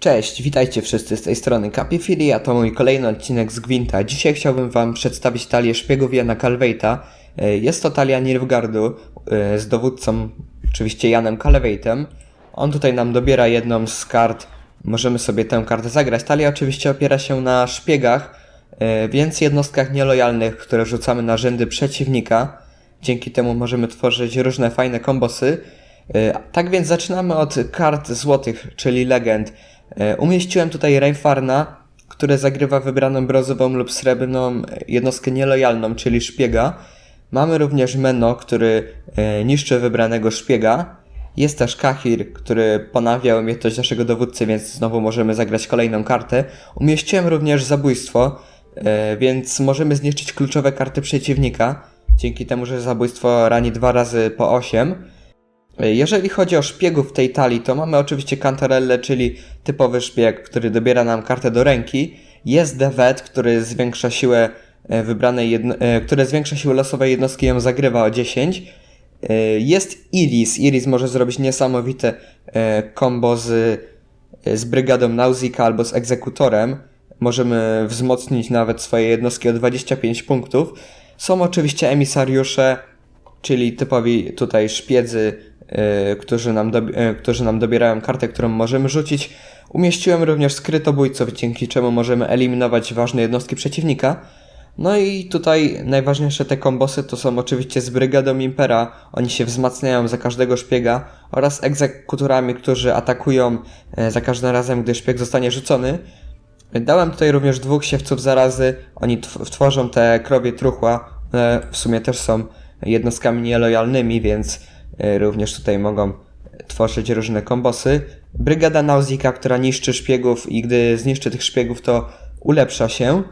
Cześć, witajcie wszyscy z tej strony Capifili, a to mój kolejny odcinek z Gwinta. Dzisiaj chciałbym wam przedstawić talię szpiegów Jana Calvejta. E, Jest to talia Nilfgaardu e, z dowódcą, oczywiście Janem Calvejtem. On tutaj nam dobiera jedną z kart, możemy sobie tę kartę zagrać. Talia oczywiście opiera się na szpiegach, e, więc jednostkach nielojalnych, które rzucamy na rzędy przeciwnika. Dzięki temu możemy tworzyć różne fajne kombosy. Tak więc zaczynamy od kart złotych, czyli legend. E, Umieściłem tutaj Reinfarna, który zagrywa wybraną brązową lub srebrną jednostkę nielojalną, czyli szpiega. Mamy również Meno, który e, niszczy wybranego szpiega. Jest też Kahir, który ponawia umiejętność naszego dowódcy, więc znowu możemy zagrać kolejną kartę. Umieściłem również zabójstwo, e, więc możemy zniszczyć kluczowe karty przeciwnika, dzięki temu, że zabójstwo rani dwa razy po 8. Jeżeli chodzi o szpiegów tej talii, to mamy oczywiście Cantarelle, czyli typowy szpieg, który dobiera nam kartę do ręki. Jest Devet, który zwiększa siłę e, wybranej, jedno, e, który zwiększa siłę losowej jednostki ją zagrywa o 10. E, Jest Iris. Iris może zrobić niesamowite combo z, z brygadą Nausicaa albo z egzekutorem. Możemy wzmocnić nawet swoje jednostki o 25 punktów. Są oczywiście emisariusze, czyli typowi tutaj szpiedzy, którzy, nam yy, którzy nam dobierają kartę, którą możemy rzucić. Umieściłem również skrytobójców, dzięki czemu możemy eliminować ważne jednostki przeciwnika. No i tutaj najważniejsze te kombosy to są oczywiście z brygadą Impera, oni się wzmacniają za każdego szpiega oraz egzekutorami, którzy atakują e, za każdym razem, gdy szpieg zostanie rzucony. Dałem tutaj również dwóch siewców zarazy. Oni tw- tworzą te krowie truchła. W sumie też są jednostkami nielojalnymi, więc e, również tutaj mogą tworzyć różne kombosy. Brygada Nausicaa, która niszczy szpiegów i gdy zniszczy tych szpiegów, to ulepsza się.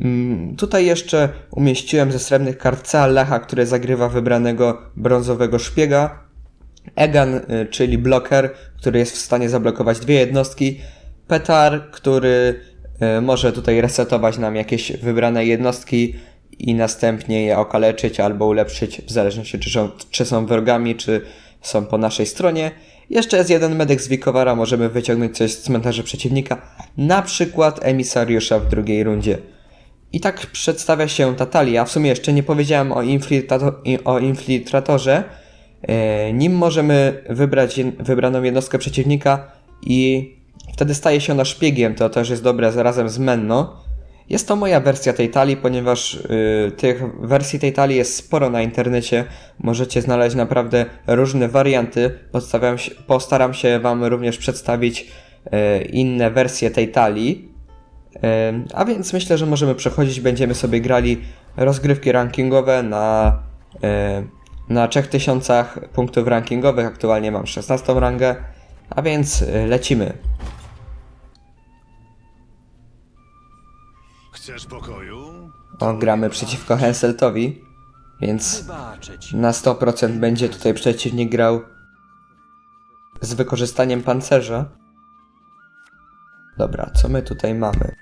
Mm, Tutaj jeszcze umieściłem ze srebrnych kart Ceallacha, który zagrywa wybranego brązowego szpiega. Egan, y, czyli bloker, który jest w stanie zablokować dwie jednostki. Petar, który y, może tutaj resetować nam jakieś wybrane jednostki i następnie je okaleczyć albo ulepszyć, w zależności czy są, czy są wrogami, czy są po naszej stronie. Jeszcze jest jeden medyk z Wikowara, możemy wyciągnąć coś z cmentarza przeciwnika, na przykład emisariusza w drugiej rundzie. I tak przedstawia się ta talia. W sumie jeszcze nie powiedziałem o, infiltrato- o infiltratorze. E, nim możemy wybrać wybraną jednostkę przeciwnika i wtedy staje się ona szpiegiem. To też jest dobre razem z Menno. Jest to moja wersja tej talii, ponieważ y, tych wersji tej talii jest sporo na internecie. Możecie znaleźć naprawdę różne warianty. Postaram się, postaram się Wam również przedstawić y, inne wersje tej talii. Ym, A więc myślę, że możemy przechodzić. Będziemy sobie grali rozgrywki rankingowe na, y, na 3000 punktów rankingowych. Aktualnie mam 16 rangę, a więc y, lecimy. Chcesz pokoju? O, gramy przeciwko Henseltowi, więc na 100% będzie tutaj przeciwnik grał z wykorzystaniem pancerza. Dobra, co my tutaj mamy?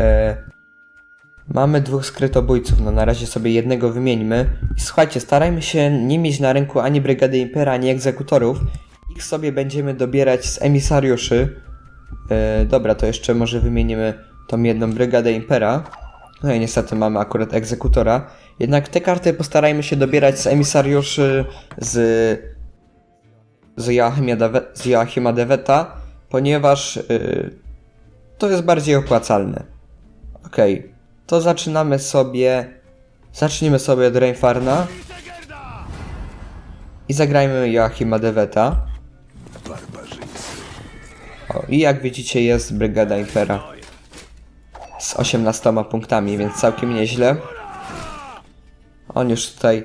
E, mamy dwóch skrytobójców, no na razie sobie jednego wymieńmy. I słuchajcie, starajmy się nie mieć na rynku ani Brygady Impera, ani egzekutorów. Ich sobie będziemy dobierać z emisariuszy. E, dobra, to jeszcze może wymienimy tą jedną Brygadę Impera. No i niestety mamy akurat egzekutora. Jednak te karty postarajmy się dobierać z emisariuszy z, z, Joachimia Deve, z Joachima Deveta, ponieważ y, to jest bardziej opłacalne. Okej, to zaczynamy sobie. Zacznijmy sobie od Reinfarna i zagrajmy Joachima Deveta. O, I jak widzicie jest Brygada Impera z 18 punktami, więc całkiem nieźle. On już tutaj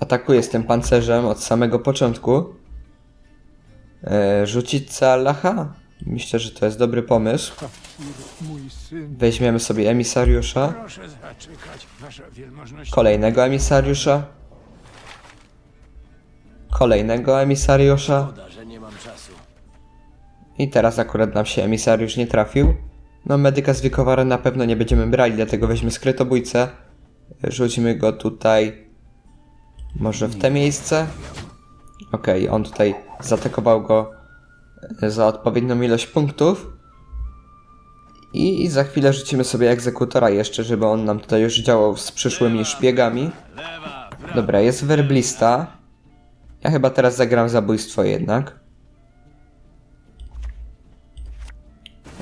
atakuje z tym pancerzem od samego początku. E, rzucić Ceallacha? Myślę, że to jest dobry pomysł. Weźmiemy sobie emisariusza. Kolejnego emisariusza. Kolejnego emisariusza. I teraz akurat nam się emisariusz nie trafił. No medyka z Wikowara na pewno nie będziemy brali, dlatego weźmy skrytobójcę. Rzućmy go tutaj. Może w te miejsce? Okej, on tutaj zaatakował go za odpowiednią ilość punktów. I za chwilę rzucimy sobie egzekutora jeszcze, żeby on nam tutaj już działał z przyszłymi szpiegami. Dobra, jest werblista. Ja chyba teraz zagram zabójstwo jednak.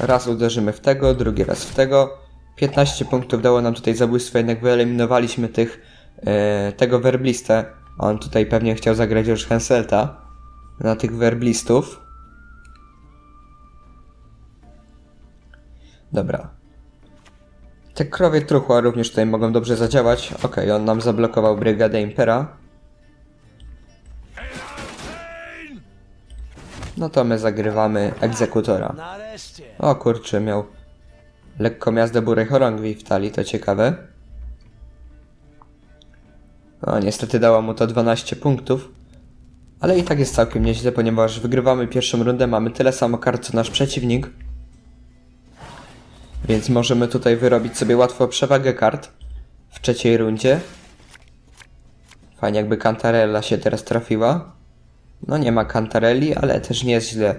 Raz uderzymy w tego, drugi raz w tego. 15 punktów dało nam tutaj zabójstwo, jednak wyeliminowaliśmy tych, e, tego werblistę. On tutaj pewnie chciał zagrać już Henselta na tych werblistów. Dobra. Te krowie truchła również tutaj mogą dobrze zadziałać. Okej, on nam zablokował brygadę Impera. No to my zagrywamy egzekutora. O kurczę, miał lekką jazdę Burej Chorągwi w talii, to ciekawe. O, niestety dała mu to 12 punktów. Ale i tak jest całkiem nieźle, ponieważ wygrywamy pierwszą rundę, mamy tyle samo kart co nasz przeciwnik. Więc możemy tutaj wyrobić sobie łatwo przewagę kart w trzeciej rundzie. Fajnie jakby Cantarella się teraz trafiła. No nie ma Cantarelli, ale też nie jest źle.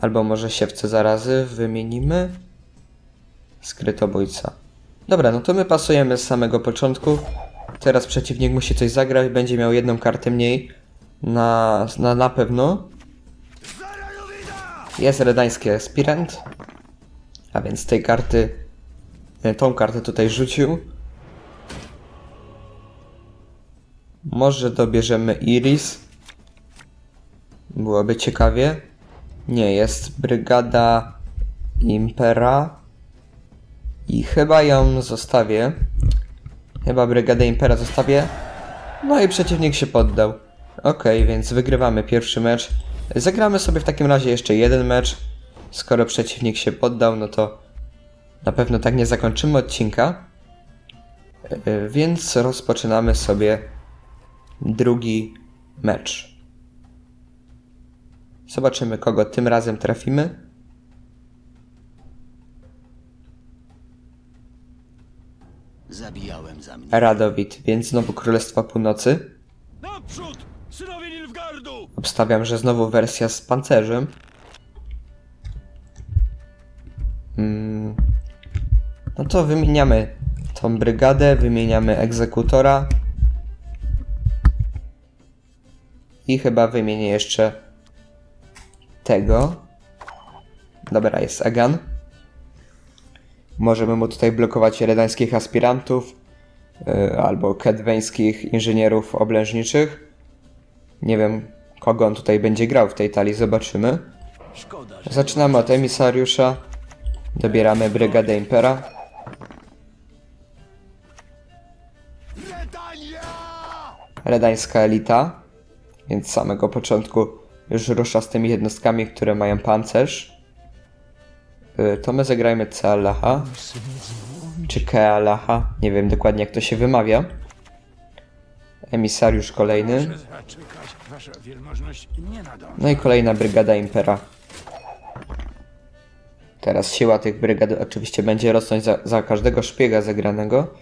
Albo może siewce zarazy wymienimy. Skrytobójca. Dobra, no to my pasujemy z samego początku. Teraz przeciwnik musi coś zagrać, będzie miał jedną kartę mniej. Na, na, na pewno. Jest redański aspirant. A więc tej karty, e, tą kartę tutaj rzucił. Może dobierzemy Iris. Byłoby ciekawie. Nie, jest brygada Impera. I chyba ją zostawię. Chyba brygadę Impera zostawię. No i przeciwnik się poddał. Okej, więc wygrywamy pierwszy mecz. Zagramy sobie w takim razie jeszcze jeden mecz. Skoro przeciwnik się poddał, no to na pewno tak nie zakończymy odcinka. Yy, Więc rozpoczynamy sobie drugi mecz. Zobaczymy, kogo tym razem trafimy. Zabijałem za mnie. Radowid, więc znowu Królestwa Północy. Naprzód! Synowie Nilfgardu! Obstawiam, że znowu wersja z pancerzem. Mm. No to wymieniamy tą brygadę, wymieniamy egzekutora. I chyba wymienię jeszcze tego. Dobra, jest Egan. Możemy mu tutaj blokować redańskich aspirantów yy, albo kedweńskich inżynierów oblężniczych. Nie wiem, kogo on tutaj będzie grał w tej talii, zobaczymy. Zaczynamy od emisariusza. Dobieramy brygadę Impera. Redańska elita. Więc z samego początku już rusza z tymi jednostkami, które mają pancerz. Y, To my zagrajmy Cealaha. Czy Kealaha. Nie wiem dokładnie jak to się wymawia. Emisariusz kolejny. No i kolejna brygada Impera. Teraz siła tych brygad oczywiście będzie rosnąć za, za każdego szpiega zagranego.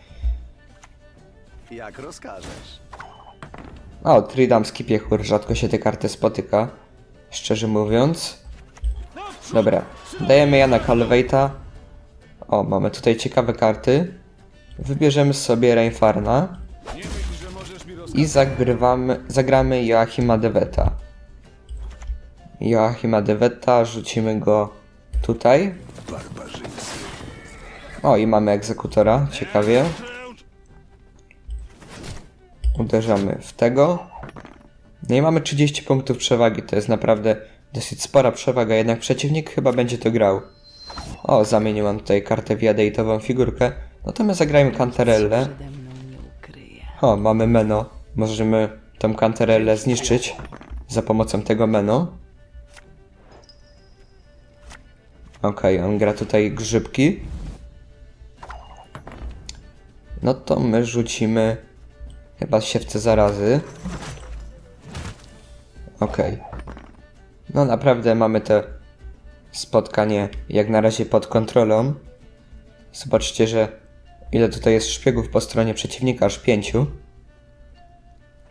Jak rozkażesz. O, Tridamski piechur, rzadko się te karty spotyka. Szczerze mówiąc. Dobra, dajemy Jana Calveita. O, mamy tutaj ciekawe karty. Wybierzemy sobie Reinfarna. I zagrywamy, zagramy Joachima Deweta. Joachima Deweta, rzucimy go tutaj. O, i mamy egzekutora, ciekawie. Uderzamy w tego. No i mamy 30 punktów przewagi, to jest naprawdę dosyć spora przewaga, jednak przeciwnik chyba będzie to grał. O, zamieniłam tutaj kartę w jadejtową figurkę. No to my zagrajmy ukryje. O, mamy meno. Możemy tą kantarellę zniszczyć za pomocą tego meno. Okej, on gra tutaj grzybki. No to my rzucimy chyba siewce zarazy. Okej. No naprawdę mamy to spotkanie jak na razie pod kontrolą. Zobaczcie, że ile tutaj jest szpiegów po stronie przeciwnika, aż pięciu.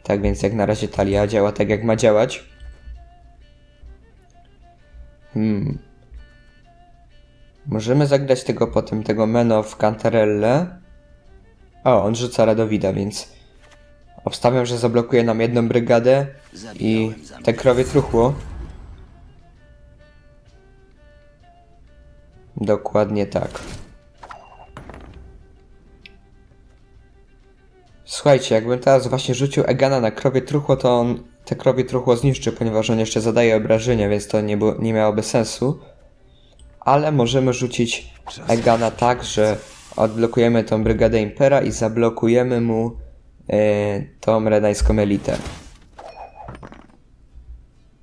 Tak więc jak na razie talia działa tak jak ma działać. Hmm. Możemy zagrać tego potem, tego Meno w Cantarelle. O, on rzuca Radowida, więc obstawiam, że zablokuje nam jedną brygadę i te krowie truchło. Dokładnie tak. Słuchajcie, jakbym teraz właśnie rzucił Egana na krowie truchło, to on te krowie truchło zniszczy, ponieważ on jeszcze zadaje obrażenia, więc to nie, było, nie miałoby sensu. Ale możemy rzucić Egana tak, że odblokujemy tą brygadę Impera i zablokujemy mu tą redańską elitę.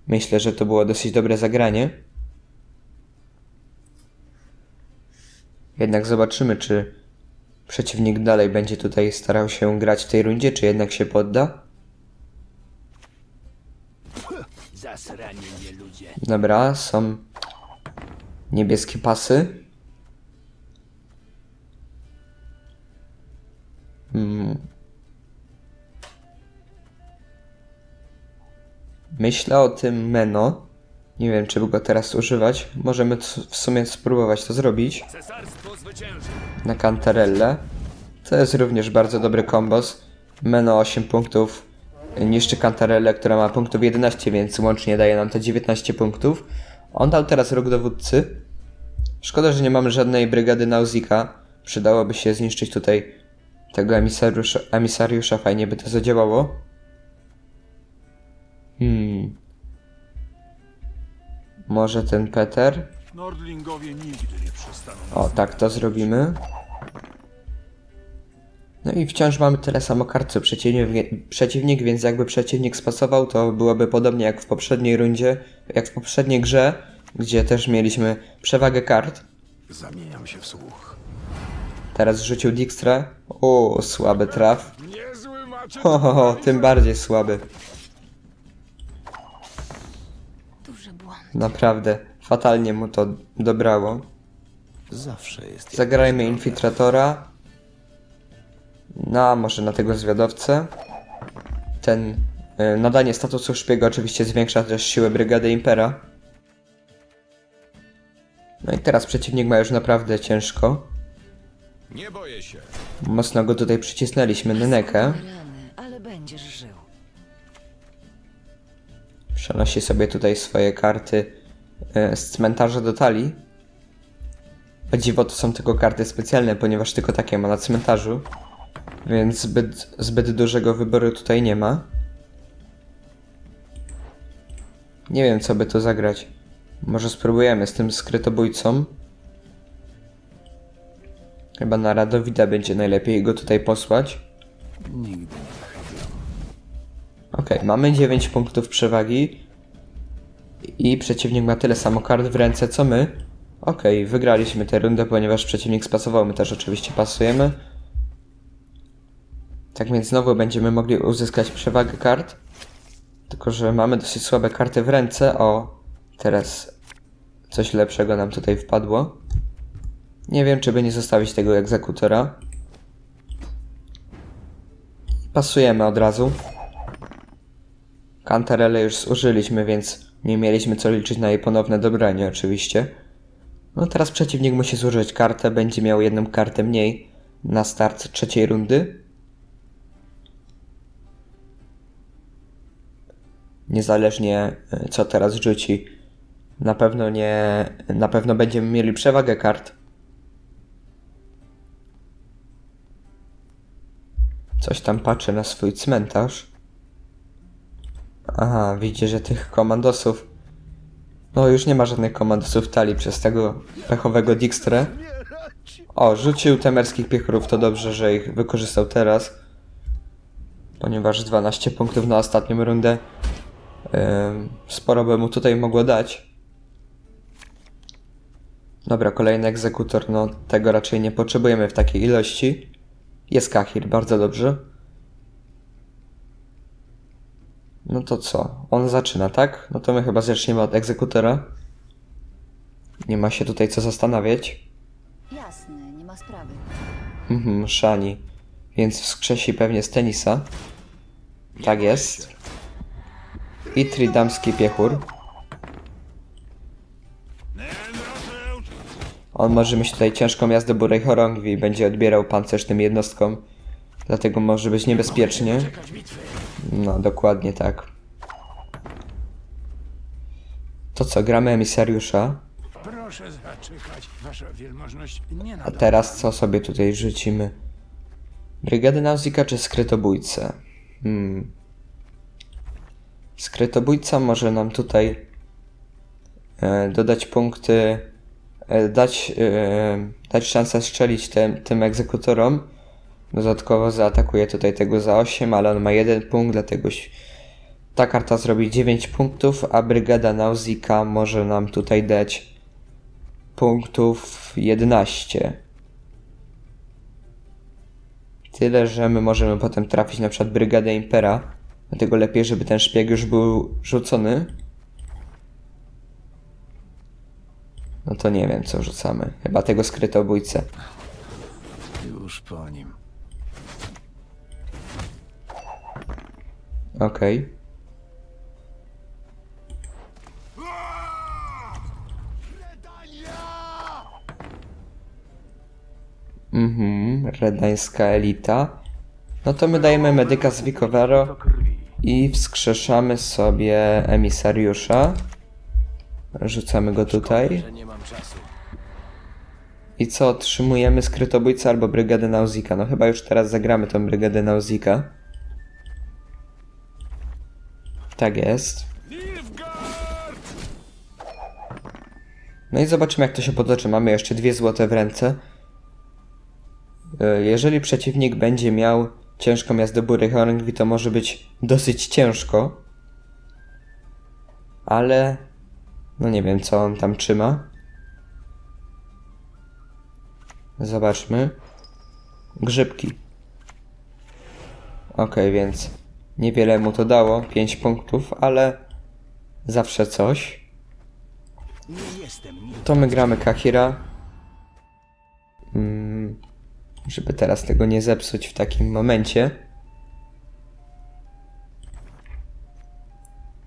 Myślę, że to było dosyć dobre zagranie. Jednak zobaczymy, czy przeciwnik dalej będzie tutaj starał się grać w tej rundzie, czy jednak się podda. Zasrani mnie ludzie. Dobra, są niebieskie pasy. Hmm. Myślę o tym Meno. Nie wiem, czy by go teraz używać. Możemy w sumie spróbować to zrobić na Cantarelle. To jest również bardzo dobry kombos. Meno 8 punktów niszczy Cantarelle, która ma punktów 11, więc łącznie daje nam te 19 punktów. On dał teraz róg dowódcy. Szkoda, że nie mamy żadnej brygady Nauzika. Przydałoby się zniszczyć tutaj tego emisariusza, emisariusza. fajnie by to zadziałało. Hmm. Może ten Peter? Nordlingowie nigdy nie przestaną. O, tak to zrobimy. No i wciąż mamy tyle samo kart co przeciwnik, przeciwnik, więc jakby przeciwnik spasował, to byłoby podobnie jak w poprzedniej rundzie, jak w poprzedniej grze, gdzie też mieliśmy przewagę kart. Zamieniam się w słuch. Teraz rzucił Dijkstra. O, słaby traf. Ho, ho, ho, tym bardziej słaby. Naprawdę, fatalnie mu to dobrało. Zawsze jest. Zagrajmy infiltratora. No, a może na tego zwiadowcę. Ten y, nadanie statusu szpiega oczywiście zwiększa też siłę brygady Impera. No i teraz przeciwnik ma już naprawdę ciężko. Nie boję się. Mocno go tutaj przycisnęliśmy Nenekę. Rany, ale będziesz żył. Przenosi sobie tutaj swoje karty y, z cmentarza do talii. O dziwo to są tylko karty specjalne, ponieważ tylko takie ma na cmentarzu. Więc zbyt, zbyt dużego wyboru tutaj nie ma. Nie wiem co by tu zagrać. Może spróbujemy z tym skrytobójcą. Chyba na Radowida będzie najlepiej go tutaj posłać. Nigdy Okej, mamy 9 punktów przewagi i przeciwnik ma tyle samo kart w ręce co my. Okej, wygraliśmy tę rundę, ponieważ przeciwnik spasował, my też oczywiście pasujemy. Tak więc znowu będziemy mogli uzyskać przewagę kart. Tylko, że mamy dosyć słabe karty w ręce. O, teraz coś lepszego nam tutaj wpadło. Nie wiem, czy by nie zostawić tego egzekutora. Pasujemy od razu. Kantarele już zużyliśmy, więc nie mieliśmy co liczyć na jej ponowne dobranie oczywiście. No teraz przeciwnik musi zużyć kartę, będzie miał jedną kartę mniej na start trzeciej rundy. Niezależnie e, co teraz rzuci, na pewno nie, na pewno będziemy mieli przewagę kart. Coś tam patrzę na swój cmentarz. Aha, widzicie, że tych komandosów. No, już nie ma żadnych komandosów talii przez tego pechowego Dijkstrę. O, rzucił temerskich piechurów, to dobrze, że ich wykorzystał teraz. Ponieważ 12 punktów na ostatnią rundę. Ym, sporo by mu tutaj mogło dać. Dobra, kolejny egzekutor, no tego raczej nie potrzebujemy w takiej ilości. Jest Kahir, bardzo dobrze. No to co? On zaczyna, tak? No to my chyba zaczniemy od egzekutora. Nie ma się tutaj co zastanawiać. Jasne, nie ma sprawy. Mhm, Szani. Więc wskrzesi pewnie z tenisa. Tak jest. I tridamski piechur. On może mieć tutaj ciężką jazdę burej chorągwi i będzie odbierał pancerz tym jednostkom. Dlatego może być niebezpiecznie. No, dokładnie tak. To co, gramy emisariusza. Proszę zaczekać, wasza wielmożność. Nie A teraz co sobie tutaj rzucimy? Brygadę Nauzika czy skrytobójcę? Hmm. Skrytobójca może nam tutaj e, dodać punkty, e, dać, e, dać szansę strzelić tym, tym egzekutorom. Dodatkowo zaatakuje tutaj tego za 8, ale on ma jeden punkt, dlatego ta karta zrobi 9 punktów, a Brygada Nauzika może nam tutaj dać punktów 11. Tyle, że my możemy potem trafić na przykład Brygadę Impera. Dlatego lepiej, żeby ten szpieg już był rzucony. No to nie wiem, co rzucamy. Chyba tego skrytobójcę. Już po nim. Okej. Mhm, redańska elita. No to my dajemy medyka z Vicovero i wskrzeszamy sobie emisariusza. Rzucamy go tutaj. I co, otrzymujemy skrytobójcę albo brygadę Nauzika? No chyba już teraz zagramy tą brygadę Nauzika. Tak jest. No i zobaczymy jak to się potoczy. Mamy jeszcze dwie złote w ręce. E, Jeżeli przeciwnik będzie miał ciężką jazdę bury chorągwi, to może być dosyć ciężko. Ale... No nie wiem, co on tam trzyma. Zobaczmy. Grzybki. Okej, więc niewiele mu to dało. 5 punktów, ale zawsze coś. To my gramy Kahira. Mm, żeby teraz tego nie zepsuć w takim momencie.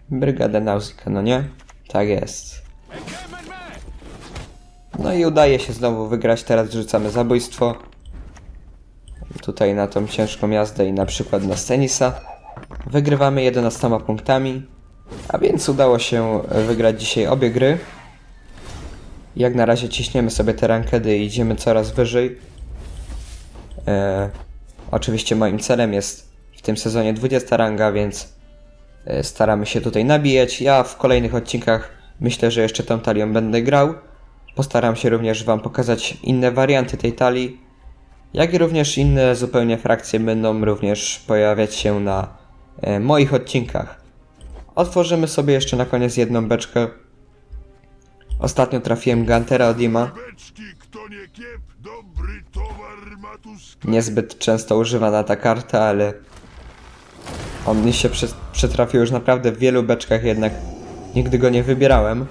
Brygada Nausicaa, no nie? Tak jest. No i udaje się znowu wygrać. Teraz rzucamy zabójstwo. Tutaj na tą ciężką jazdę i na przykład na Stenisa. Wygrywamy 11 punktami. A więc udało się wygrać dzisiaj obie gry. Jak na razie ciśniemy sobie te rankedy i idziemy coraz wyżej. E, oczywiście moim celem jest w tym sezonie 20 ranga, więc e, staramy się tutaj nabijać. Ja w kolejnych odcinkach myślę, że jeszcze tą talią będę grał. Postaram się również Wam pokazać inne warianty tej talii, jak i również inne zupełnie frakcje będą również pojawiać się na e, moich odcinkach. Otworzymy sobie jeszcze na koniec jedną beczkę. Ostatnio trafiłem Gantera Odima. Beczki, kto nie kiep, dobry towar ma tu sklep. Niezbyt często używana ta karta, ale on mi się przy, przytrafił już naprawdę w wielu beczkach, jednak nigdy go nie wybierałem.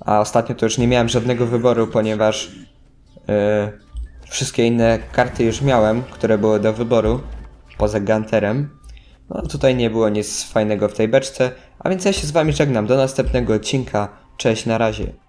A ostatnio to już nie miałem żadnego wyboru, ponieważ yy, wszystkie inne karty już miałem, które były do wyboru, poza Gunterem. No tutaj nie było nic fajnego w tej beczce, a więc ja się z wami żegnam. Do następnego odcinka. Cześć, na razie.